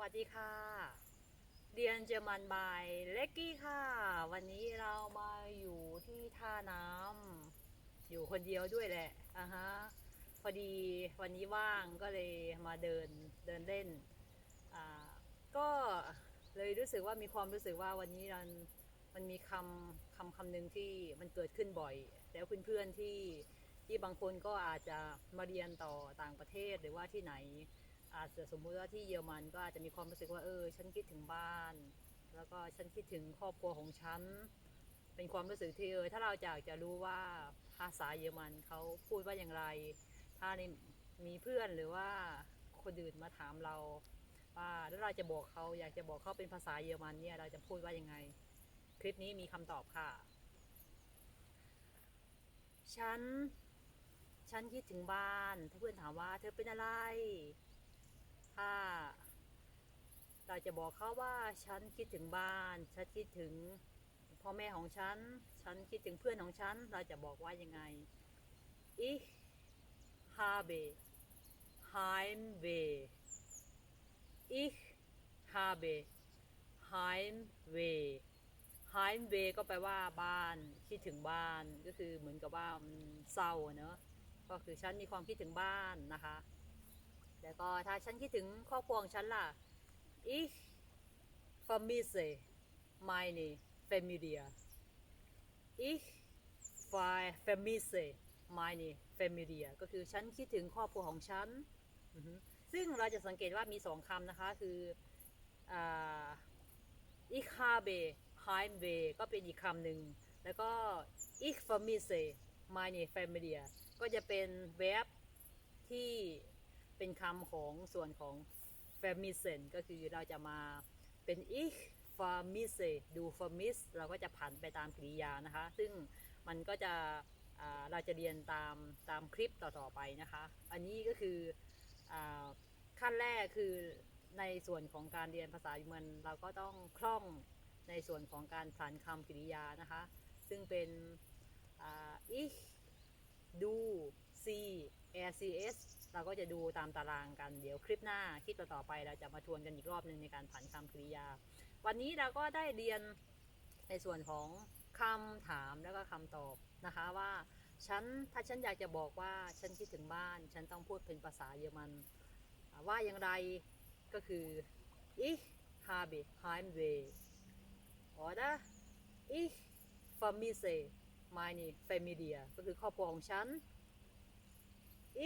วัสดีค่ะเรียนเยอรมันบายเล็กกี้ค่ะ วันนี้เรามาอยู่ที่ท่าน้ำอยู่คนเดียวด้วยแหละอะฮะพอดีวันนี้ว่างก็เลยมาเดินเดินเล่นอ่าก็เลยรู้สึกว่ามีความรู้สึกว่าวันนี้มันมันมีคำคำคำหนึ่งที่มันเกิดขึ้นบ่อย แล้วเพื่อนๆที่ที่บางคนก็อาจจะมาเรียนต่อต่างประเทศหรือว่าที่ไหน อาจจะสมมุติว่าที่เยอรมันก็อาจจะมีความรู้สึกว่าเออ ฉันคิดถึงบ้าน แล้วก็ฉันคิดถึงครอบครัวของฉัน เป็นความรู้สึกที่เออถ้าเราอยากจะรู้ว่าภาษาเยอรมันเขาพูดว่าอย่างไร ถ้านี่มีเพื่อนหรือว่าคนอื่นมาถามเราว่าแล้วเราจะบอกเขาอยากจะบอกเขาเป็นภาษาเยอรมันเนี่ยเราจะพูดว่ายังไง คลิปนี้มีคำตอบค่ะ ฉัน ฉันคิดถึงบ้าน ถ้าเพื่อนถามว่าเธอเป็นอะไร ถ้า เราจะบอกเขาว่าฉันคิดถึงบ้าน ฉันคิดถึงพ่อแม่ของฉัน ฉันคิดถึงเพื่อนของฉัน เราจะบอกว่ายังไง ich habe Heimweh ich habe Heimweh Heimweh ก็แปลว่าบ้าน คิดถึงบ้าน ก็คือเหมือนกับว่าเศร้าเนอะก็คือฉันมีความคิดถึงบ้านนะคะ แล้วก็ถ้าฉันคิดถึงครอบครัวของฉันล่ะ ich vermisse meine Familie ich vermisse meine Familie ก็คือฉันคิดถึงครอบครัวของฉัน ซึ่งเราจะสังเกตว่ามีสองคำนะคะ คืออ่า ich habe habe ก็เป็นอีกคำหนึ่ง แล้วก็ ich vermisse meine Familie ก็จะเป็น verb ที่ เป็นคำของส่วนของ vermissen ก็คือเราจะมาเป็น ich vermisse ดู vermiss เราก็จะผันไปตามกริยานะคะ ซึ่งมันก็จะเราจะเรียนตามตามคลิปต่อๆไปนะคะ อันนี้ก็คืออขั้นแรกคือในส่วนของการเรียนภาษาเยอรมันเราก็ต้องคล่องในส่วนของการผันคำกริยานะคะ ซึ่งเป็นอ่า ich ดู C R C S เราก็จะดูตามตารางกันเดี๋ยวคลิปหน้าคลิปต่อๆไปเราจะมาทวนกันอีกรอบหนึ่งในการผันคำกริยา วันนี้เราก็ได้เรียนในส่วนของคำถามแล้วก็คำตอบนะคะว่าฉันถ้าฉันอยากจะบอกว่าฉันคิดถึงบ้าน ฉันต้องพูดเป็นภาษาเยอรมันว่าอย่างไรก็คือ ich habe Heimweh oder ich vermisse meine Familie ก็คือครอบครัวของฉัน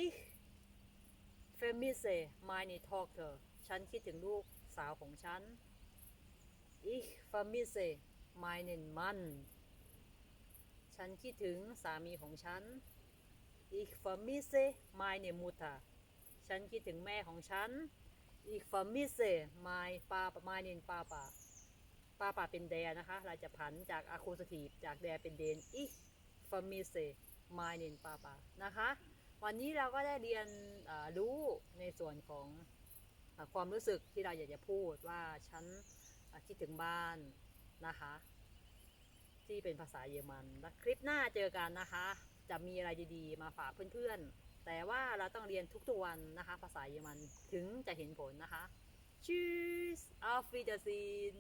ich เฟมิเซมายนี่ทอกเธอฉันคิดถึงลูกสาวของฉันอีกฟามิเซมายเนนมันฉันคิดถึงสามีของฉันอีกฟามิเซมายเนมูตาฉันคิดถึงแม่ของฉันอีกฟามิเซมายป้าปมายเนนปาปาปาปาเป็นแดนะคะ เราจะผันจากอะคูสตีฟจากแดเป็นเดนอีกฟามิเซมายเนนปาปานะคะ วันนี้เราก็ได้เรียนรู้ในส่วนของอความรู้สึกที่เราอยากจะพูดว่าฉันคิดถึงบ้านนะคะ ที่เป็นภาษาเยอรมันและคลิปหน้าเจอกันนะคะ จะมีอะไรดีๆ มาฝากเพื่อนๆ แต่ว่าเราต้องเรียนทุกๆวันนะคะ ภาษาเยอรมันถึงจะเห็นผลนะคะ Tschüss auf Wiedersehen